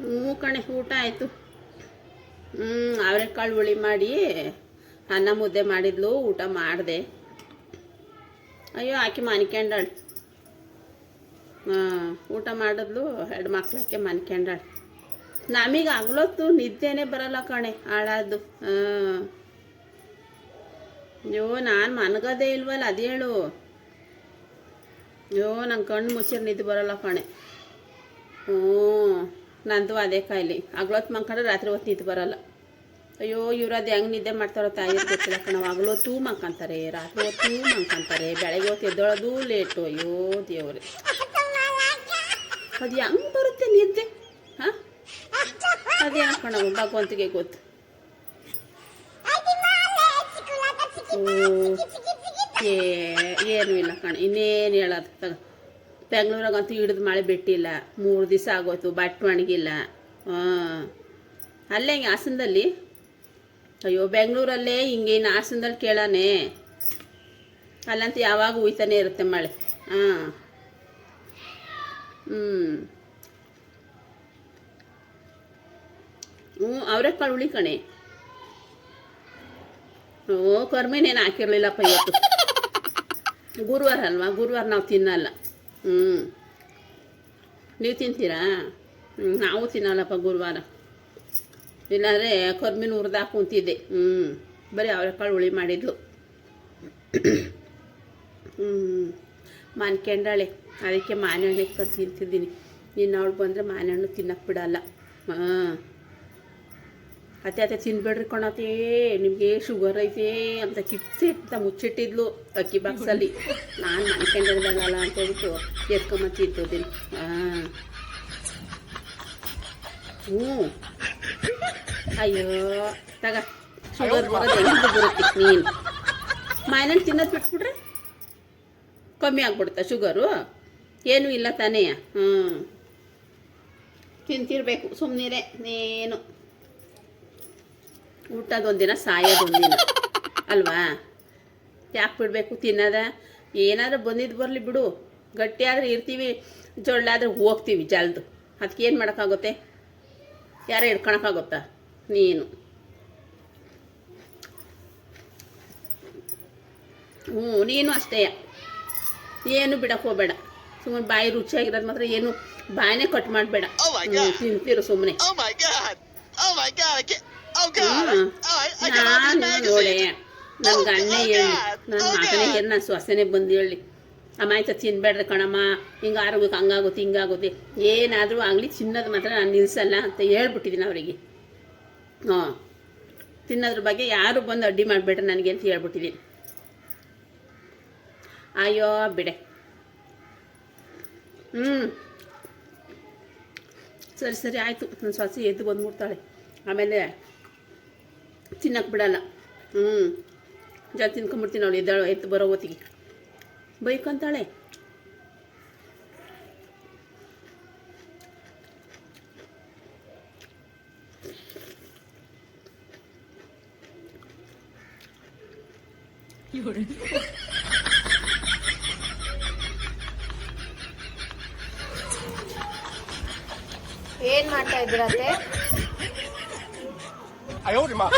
ಹ್ಞೂ ಕಣೆ, ಊಟ ಆಯಿತು. ಹ್ಞೂ ಅವರೆಕಾಳು ಹುಳಿ ಮಾಡಿ, ಅನ್ನ ಮುದ್ದೆ ಮಾಡಿದ್ಲು, ಊಟ ಮಾಡಿದೆ. ಅಯ್ಯೋ, ಆಕೆ ಮನ್ಕೊಂಡಾಳು ಹಾಂ, ಊಟ ಮಾಡಿದ್ಲು, ಎರಡು ಮಕ್ಳಕ್ಕೆ ಮನ್ಕೊಂಡಾಳು ನಮಗೆ ಆಗ್ಲೊತ್ತು ನಿದ್ದೆನೇ ಬರಲ್ಲ ಕಣೆ, ಹಾಳಾದ್ದು. ಹಾಂ. ಅಯ್ಯೋ, ನಾನು ಮನಗದೇ ಇಲ್ವಲ್ಲ, ಅದು ಹೇಳು. ಅಯ್ಯೋ, ನಂಗೆ ಕಣ್ಣು ಮುಚ್ಚಿರ್ ನಿದ್ದೆ ಬರಲ್ಲ ಕಣೆ. ಹ್ಞೂ. ನಂದು ಅದೇ ಕಾಯಿಲೆ. ಹಗ್ಲೊತ್ತು ಮಲ್ಕೊಂಡ್ರೆ ರಾತ್ರಿ ಹೊತ್ತು ನಿದ್ದೆ ಬರಲ್ಲ. ಅಯ್ಯೋ ಇವ್ರದ್ದು ಹೆಂಗೆ ನಿದ್ದೆ ಮಾಡ್ತಾರೋ ತಾಯಿ ಗೊತ್ತಿಲ್ಲ ಕಣವ ತೂ ಮಲ್ಕೊಂತಾರೆ ರಾತ್ರಿ ಹೊತ್ತು ಮಲ್ಕೊಂತಾರೆ ಬೆಳಗ್ಗೆ ಹೊತ್ತು ಎದ್ದೊಳೋದು ಲೇಟು. ಅಯ್ಯೋ, ದೇವ್ರೆ. ಅದು ಹೆಂಗೆ ಬರುತ್ತೆ ನಿದ್ದೆ? ಹಾಂ? ಅದೇನು ಕಣವ ಭಗವಂತಿಗೆ ಗೊತ್ತು? ಓ ಏನೂ ಇಲ್ಲ ಕಣ. ಇನ್ನೇನು ಹೇಳೋದು? ತಗ. ಬೆಂಗ್ಳೂರಾಗಂತೂ ಹಿಡಿದು ಮಳೆ ಬಿಟ್ಟಿಲ್ಲ. ಮೂರು ದಿವಸ ಆಗೋಯ್ತು, ಬಟ್ಟೆ ಒಣಗಿಲ್ಲ. ಹಾಂ ಅಲ್ಲೇ ಹಿಂಗೆ ಹಾಸನದಲ್ಲಿ? ಅಯ್ಯೋ, ಬೆಂಗಳೂರಲ್ಲೇ ಹಿಂಗೆ ಇನ್ನು ಹಾಸನದಲ್ಲಿ ಕೇಳಾನೆ ಅಲ್ಲಂತೂ ಯಾವಾಗ ಉಯ್ತಾನೆ ಇರುತ್ತೆ ಮಳೆ. ಹಾಂ ಹ್ಞೂ ಹ್ಞೂ ಅವರೆಕಾಳು ಉಳಿ ಕಣೆ. ಓ ಕರ್ಮೇನೇನು ಹಾಕಿರಲಿಲ್ಲಪ್ಪ ಇವತ್ತು. ಗುರುವಾರ ಅಲ್ವಾ? ಗುರುವಾರ ನಾವು ತಿನ್ನಲ್ಲ. ಹ್ಞೂ ನೀವು ತಿಂತೀರಾ? ನಾವು ತಿನ್ನಲ್ಲಪ್ಪ ಗುರುವಾರ. ಇಲ್ಲಾಂದರೆ ಕರ್ಮಿನ ಹುರಿದಾಕು ಕುಂತಿದ್ದೆ. ಹ್ಞೂ ಬರೀ ಅವರೆಕಾಳು ಹುಳಿ ಮಾಡಿದ್ಲು ಹ್ಞೂ ಮಾನ್ಕೆಂಡಾಳೆ ಅದಕ್ಕೆ ಮಾನೆಹಣ್ಣು ಇಟ್ಕೊಂಡು ತಿಂತಿದ್ದೀನಿ. ಇನ್ನು ಅವಳು ಬಂದರೆ ಮಾನೆಹಣ್ಣು ತಿನ್ನಕ್ಕೆ ಬಿಡಲ್ಲ. ಹಾಂ. ಅತ್ತೆ ಅತ್ತೆ, ತಿನ್ಬೇಡ್ರಿ ಕಣತೆ ನಿಮಗೆ ಶುಗರ್ ಐತೆ ಅಂತ ಕಿಪ್ಸಿ ಅಂತ ಮುಚ್ಚಿಟ್ಟಿದ್ಲು ಅಕ್ಕಿ ಬಾಕ್ಸಲ್ಲಿ ನಾನು ಮನ್ಕೊಂಡಿರ್ದಾಗಲ್ಲ ಅಂತ ಹೇಳ್ಬಿಟ್ಟು ಎತ್ಕೊಂಬ ತಿಂತಿದ್ದೀನಿ ಹಾಂ ಹ್ಞೂ. ಅಯ್ಯೋ. ತಗ. ಶುಗರ್ ಬರೋದು ಬರುತ್ತೆ ನೀನು? ಮಾಯನಲ್ಲಿ ತಿನ್ನೋದು ಬಿಟ್ಬಿಟ್ರೆ ಕಮ್ಮಿ ಆಗ್ಬಿಡುತ್ತಾ ಶುಗರು ಏನೂ ಇಲ್ಲ ತಾನೇ. ಹ್ಞೂ. ತಿಂತಿರ್ಬೇಕು ಸುಮ್ಮನಿರೇ ಏನು ಊಟದೊಂದಿನ ಸಾಯೋದೊಂದಿನ ಅಲ್ವಾ? ಯಾಕೆ ಬಿಡಬೇಕು ತಿನ್ನೋದ? ಏನಾದರೂ ಬಂದಿದ್ದು ಬರಲಿ ಬಿಡು. ಗಟ್ಟಿಯಾದ್ರೆ ಇರ್ತೀವಿ ಜೊಳ್ಳಾದ್ರೆ ಹೋಗ್ತೀವಿ ಜಲ್ದು. ಅದಕ್ಕೆ ಏನು ಮಾಡೋಕ್ಕಾಗುತ್ತೆ? ಯಾರು ಹಿಡ್ಕೊಳಕ್ಕಾಗುತ್ತಾ? ನೀನು. ಹ್ಞೂ ನೀನು ಅಷ್ಟೇ. ಏನು ಬಿಡಕ್ಕೆ ಹೋಗಬೇಡ. ಸುಮ್ಮನೆ ಬಾಯಿ ರುಚಿಯಾಗಿರೋದು ಮಾತ್ರ ಏನು ಬಾಯಿನೇ ಕಟ್ ಮಾಡಬೇಡ. God. ತಿಂತಿರು ಸುಮ್ಮನೆ Oh god! Oh! I. Oh! Hmm. Oh, got all these ನೋಡೆ magazines. ನನ್ನ Oh, oh ಹೇಳಿ. ನನ್ನ Oh ಮಗನೇ ಹೇಳಿ ನನ್ನ ಸೊಸೆನೇ ಬಂದು ಹೇಳಿ ಅಮ್ಮ ಆಯ್ತಾ ತಿನ್ಬೇಡ್ರಿ ಕಣಮ್ಮ ಹಿಂಗ ಆರೋಗ್ಯಕ್ಕೆ ಹಂಗಾಗುತ್ತೆ ಹಿಂಗಾಗುತ್ತೆ ಏನಾದರೂ ಆಗಲಿ ತಿನ್ನೋದು ಮಾತ್ರ ನಾನು ನಿಲ್ಸಲ್ಲ ಅಂತ ಹೇಳ್ಬಿಟ್ಟಿದ್ದೀನಿ ಅವರಿಗೆ ಹಾಂ ತಿನ್ನೋದ್ರ ಬಗ್ಗೆ ಯಾರು ಬಂದು ಅಡ್ಡಿ ಮಾಡಬೇಡ್ರಿ ನನಗೆ ಅಂತ ಹೇಳ್ಬಿಟ್ಟಿದ್ದೀನಿ ಅಯ್ಯೋ ಬಿಡೆ ಹ್ಞೂ ಸರಿ ಸರಿ ಆಯಿತು ನನ್ನ ಸೊಸೆ ಎದ್ದು ಬಂದ್ಬಿಡ್ತಾಳೆ ಆಮೇಲೆ ತಿನ್ನಕ್ಕೆ ಬಿಡಲ್ಲ. ಹ್ಞೂ ಜಾತಿ ತಿನ್ಕೊಂಬಿಡ್ತೀನಿ ಅವಳು. ಎದ್ದಾಳು ಎತ್ತು ಬರೋ ಹೊತ್ತಿಗೆ. ಬೈಕೊಂತಾಳೆ. ಏನ್ ಮಾಡ್ತಾ ಇದ್ದೀರತ್ತೆ 哎呦我的妈！